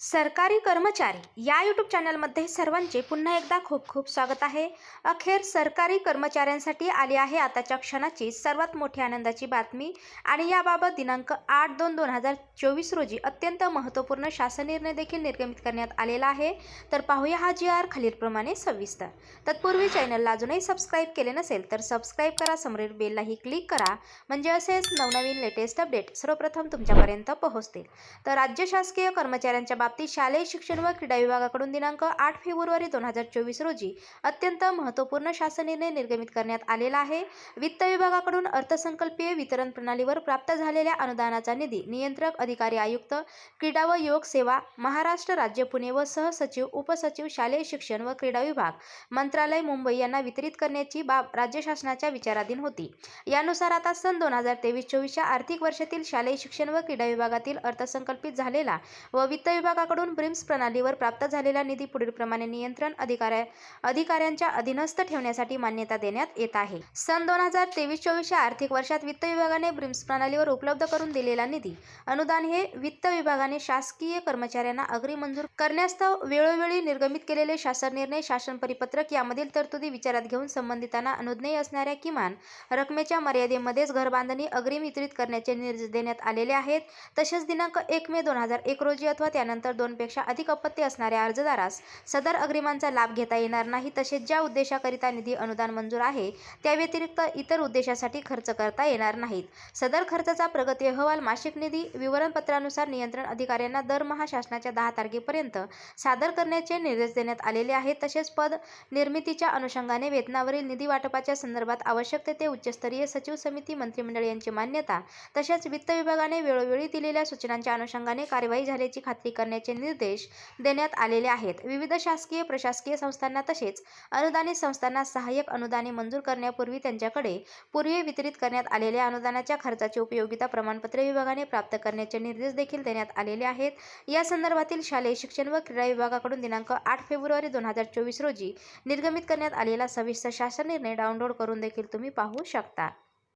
सरकारी कर्मचारी या यूट्यूब चॅनलमध्ये सर्वांचे पुन्हा एकदा खूप खूप स्वागत आहे. अखेर सरकारी कर्मचाऱ्यांसाठी आली आहे आताच्या क्षणाची सर्वात मोठी आनंदाची बातमी आणि याबाबत दिनांक आठ दोन दोन हजार चोवीस रोजी अत्यंत महत्त्वपूर्ण शासन निर्णय देखील निर्गमित करण्यात आलेला आहे. तर पाहूया हा जी आर खालीलप्रमाणे सविस्तर. तत्पूर्वी चॅनलला अजूनही सबस्क्राईब केले नसेल तर सबस्क्राईब करा समोरील बेललाही क्लिक करा. म्हणजे असेच नवनवीन लेटेस्ट अपडेट सर्वप्रथम तुमच्यापर्यंत पोहोचतील. तर राज्य शासकीय कर्मचाऱ्यांच्या बाबतीत शालेय शिक्षण व क्रीडा विभागाकडून दिनांक आठ फेब्रुवारी दोन हजार चोवीस रोजी अत्यंत महत्त्वपूर्ण शासन निर्णय निर्गमित करण्यात आलेला आहे. वित्त विभागाकडून अर्थसंकल्पीय वितरण प्रणालीवर प्राप्त झालेल्या अनुदानाचा निधी नियंत्रक अधिकारी आयुक्त क्रीडा व युवक सेवा महाराष्ट्र राज्य पुणे व सहसचिव उपसचिव शालेय शिक्षण व क्रीडा विभाग मंत्रालय मुंबई यांना वितरित करण्याची बाब राज्य शासनाच्या विचाराधीन होती. यानुसार आता सन दोन हजार तेवीस चोवीसच्या आर्थिक वर्षातील शालेय शिक्षण व क्रीडा विभागातील अर्थसंकल्पित झालेला व वित्त विभागाकडून ब्रिम्स प्रणालीवर प्राप्त झालेला निधी पुढीलप्रमाणे नियंत्रण अधिकाऱ्या अधिकाऱ्यांच्या अधीनस्थ ठेवण्यासाठी मान्यता देण्यात येत आहे. सन दोन हजार तेवीस चोवीसच्या आर्थिक वर्षात वित्त विभागाने ब्रिम्स प्रणालीवर उपलब्ध करून दिलेला निधी अनुदान हे वित्त विभागाने शासकीय कर्मचाऱ्यांना अग्री मंजूर करण्यास्तव वेळोवेळी निर्गमित केलेले शासन निर्णय शासन परिपत्रक यामधील तरतुदी विचारात घेऊन संबंधितांना अनुज्ञेय असणाऱ्या किमान रकमेच्या मर्यादेमध्येच घरबांधणी अग्रिम वितरित करण्याचे निर्देश देण्यात आलेले आहेत. तसेच दिनांक एक मे दोन हजार एक रोजी अथवा त्यानंतर दोनपेक्षा अधिक अपत्य असणाऱ्या अर्जदारास सदर अग्रिमांचा लाभ घेता येणार नाही तसेच ज्या उद्देशाकरिता निधी अनुदान मंजूर आहे त्या व्यतिरिक्त इतर उद्देशासाठी खर्च करता येणार नाहीत. सदर खर्चाचा प्रगती अहवाल मासिक निधी विवरणपत्रानुसार नियंत्रण अधिकाऱ्यांना दरमहा शासनाच्या दहा तारखेपर्यंत सादर करण्याचे निर्देश देण्यात आलेले आहेत तसेच पद निर्मितीच्या अनुषंगाने वेतनावरील निधी वाटपाच्या संदर्भात आवश्यक ते उच्चस्तरीय सचिव समिती मंत्रिमंडळ यांची मान्यता तसेच वित्त विभागाने वेळोवेळी दिलेल्या सूचनांच्या अनुषंगाने कार्यवाही झाल्याची खात्री करण्याचे निर्देश देण्यात आलेले आहेत. विविध शासकीय प्रशासकीय संस्थांना तसेच अनुदानित संस्थांना सहाय्यक अनुदाने मंजूर करण्यापूर्वी त्यांच्याकडे पूर्वी वितरित करण्यात आलेल्या अनुदानाच्या खर्चाची उपयोगिता प्रमाणपत्र विभागाने प्राप्त करण्याचे निर्देश देखील देण्यात आलेले आहेत. या संदर्भातील शालेय शिक्षण व क्रीडा विभागाकडून दिनांक आठ फेब्रुवारी दोन हजार चोवीस रोजी निर्गमित करण्यात आलेला सविस्तर शासन निर्णय डाउनलोड करून देखील तुम्ही पाहू शकता.